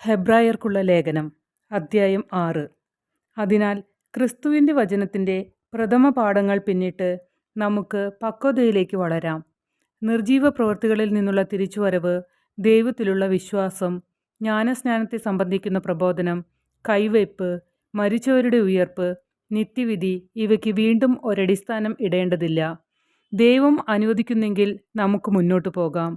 ഹെബ്രായർക്കുള്ള ലേഖനം അദ്ധ്യായം ആറ്. അതിനാൽ ക്രിസ്തുവിന്റെ വചനത്തിന്റെ പ്രഥമ പാഠങ്ങൾ പിന്നിട്ട് നമുക്ക് പക്വതയിലേക്ക് വളരാം. നിർജീവ പ്രവൃത്തികളിൽ നിന്നുള്ള തിരിച്ചുവരവ് ദൈവത്തിലുള്ള വിശ്വാസം ജ്ഞാനസ്നാനത്തെ സംബന്ധിക്കുന്ന പ്രബോധനം കൈവയ്പ് മരിച്ചവരുടെ ഉയർപ്പ് നിത്യവിധി ഇവയ്ക്ക് വീണ്ടും ഒരടിസ്ഥാനം ഇടേണ്ടതില്ല. ദൈവം അനുവദിക്കുന്നെങ്കിൽ നമുക്ക് മുന്നോട്ടു പോകാം.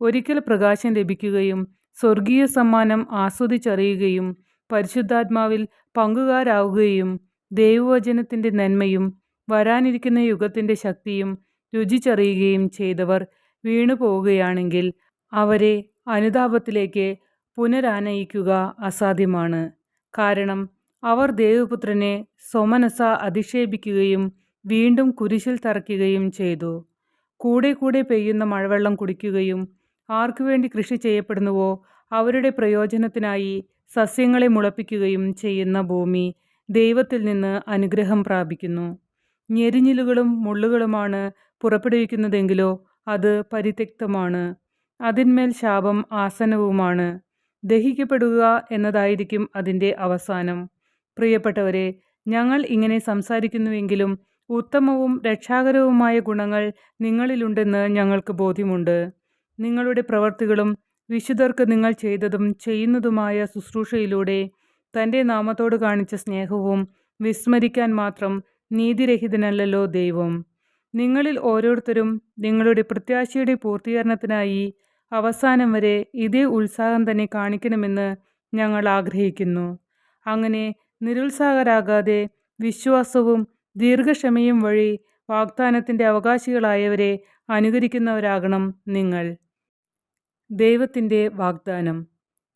ഒരിക്കൽ പ്രകാശം ലഭിക്കുകയും സ്വർഗീയ സമ്മാനം ആസ്വദിച്ചറിയുകയും പരിശുദ്ധാത്മാവിൽ പങ്കുകാരാവുകയും ദൈവവചനത്തിന്റെ നന്മയും വരാനിരിക്കുന്ന യുഗത്തിന്റെ ശക്തിയും രുചിച്ചറിയുകയും ചെയ്തവർ വീണു പോവുകയാണെങ്കിൽ അവരെ അനുതാപത്തിലേക്ക് പുനരാനയിക്കുക അസാധ്യമാണ്. കാരണം അവർ ദേവപുത്രനെ സ്വമനസ അധിക്ഷേപിക്കുകയും വീണ്ടും കുരിശിൽ തറയ്ക്കുകയും ചെയ്തു. കൂടെ കൂടെ പെയ്യുന്ന മഴവെള്ളം കുടിക്കുകയും ആർക്കുവേണ്ടി കൃഷി ചെയ്യപ്പെടുന്നുവോ? അവരുടെ പ്രയോജനത്തിനായി സസ്യങ്ങളെ മുളപ്പിക്കുകയും ചെയ്യുന്ന ഭൂമി ദൈവത്തിൽ നിന്ന് അനുഗ്രഹം പ്രാപിക്കുന്നു. ഞെരിഞ്ഞിലുകളും മുള്ളുകളുമാണ് പുറപ്പെടുവിക്കുന്നതെങ്കിലോ അത് പരിത്യക്തമാണ്. അതിന്മേൽ ശാപം ആസനവുമാണ് ദഹിക്കപ്പെടുക എന്നതായിരിക്കും അതിന്റെ അവസാനം. പ്രിയപ്പെട്ടവരെ ഞങ്ങൾ ഇങ്ങനെ സംസാരിക്കുന്നുവെങ്കിലും ഉത്തമവും രക്ഷാകരവുമായ ഗുണങ്ങൾ നിങ്ങളിലുണ്ടെന്ന് ഞങ്ങൾക്ക് ബോധ്യമുണ്ട്. നിങ്ങളുടെ പ്രവർത്തികളും വിശുദ്ധർക്ക് നിങ്ങൾ ചെയ്തതും ചെയ്യുന്നതുമായ ശുശ്രൂഷയിലൂടെ തന്റെ നാമത്തോട് കാണിച്ച സ്നേഹവും വിസ്മരിക്കാൻ മാത്രം നീതിരഹിതനല്ലല്ലോ ദൈവം. നിങ്ങളിൽ ഓരോരുത്തരും നിങ്ങളുടെ പ്രത്യാശയുടെ പൂർത്തീകരണത്തിനായി അവസാനം വരെ ഇതേ ഉത്സാഹം തന്നെ കാണിക്കണമെന്ന് ഞങ്ങൾ ആഗ്രഹിക്കുന്നു. അങ്ങനെ നിരുത്സാഹരാകാതെ വിശ്വാസവും ദീർഘക്ഷമയും വഴി വാഗ്ദാനത്തിന്റെ അവകാശികളായവരെ അനുകരിക്കുന്നവരാകണം നിങ്ങൾ. ദൈവത്തിന്റെ വാഗ്ദാനം.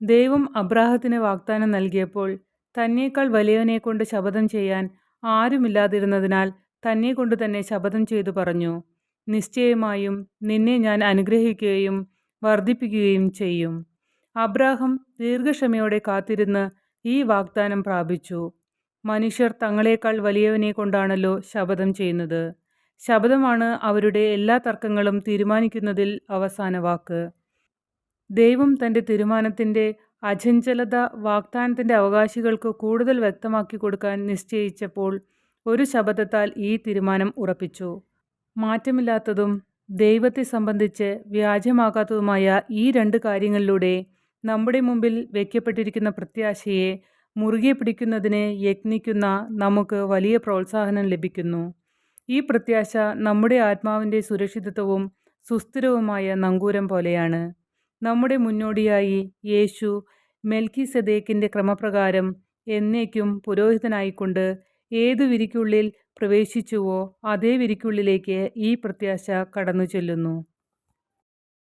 ദൈവം അബ്രാഹത്തിന് വാഗ്ദാനം നൽകിയപ്പോൾ തന്നേക്കാൾ വലിയവനെക്കൊണ്ട് ശപഥം ചെയ്യാൻ ആരുമില്ലാതിരുന്നതിനാൽ തന്നെ കൊണ്ട് തന്നെ ശപഥം ചെയ്തു പറഞ്ഞു. നിശ്ചയമായും നിന്നെ ഞാൻ അനുഗ്രഹിക്കുകയും വർദ്ധിപ്പിക്കുകയും ചെയ്യും. അബ്രാഹം ദീർഘക്ഷമയോടെ കാത്തിരുന്ന് ഈ വാഗ്ദാനം പ്രാപിച്ചു. മനുഷ്യർ തങ്ങളെക്കാൾ വലിയവനെ കൊണ്ടാണല്ലോ ശപഥം ചെയ്യുന്നത്. ശപഥമാണ് അവരുടെ എല്ലാ തർക്കങ്ങളും തീരുമാനിക്കുന്നതിൽ അവസാന വാക്ക്. ദൈവം തന്റെ തീരുമാനത്തിന്റെ അചഞ്ചലത വാഗ്ദാനത്തിന്റെ അവകാശികൾക്ക് കൂടുതൽ വ്യക്തമാക്കി കൊടുക്കാൻ നിശ്ചയിച്ചപ്പോൾ ഒരു ശബ്ദത്താൽ ഈ തീരുമാനം ഉറപ്പിച്ചു. മാറ്റമില്ലാത്തതും ദൈവത്തെ സംബന്ധിച്ച് വ്യാജമാകാത്തതുമായ ഈ രണ്ട് കാര്യങ്ങളിലൂടെ നമ്മുടെ മുമ്പിൽ വയ്ക്കപ്പെട്ടിരിക്കുന്ന പ്രത്യാശയെ മുറുകെ പിടിക്കുന്നതിന് യത്നിക്കുന്ന നമുക്ക് വലിയ പ്രോത്സാഹനം ലഭിക്കുന്നു. ഈ പ്രത്യാശ നമ്മുടെ ആത്മാവിന്റെ സുരക്ഷിതത്വവും സുസ്ഥിരവുമായ നങ്കൂരം പോലെയാണ്. നമ്മുടെ മുന്നോടിയായി യേശു മെൽക്കി സെദേക്കിന്റെ ക്രമപ്രകാരം എന്നേക്കും പുരോഹിതനായിക്കൊണ്ട് ഏതു വിരിക്കുള്ളിൽ പ്രവേശിച്ചുവോ അതേ വിരിക്കുള്ളിലേക്ക് ഈ പ്രത്യാശ കടന്നു ചെല്ലുന്നു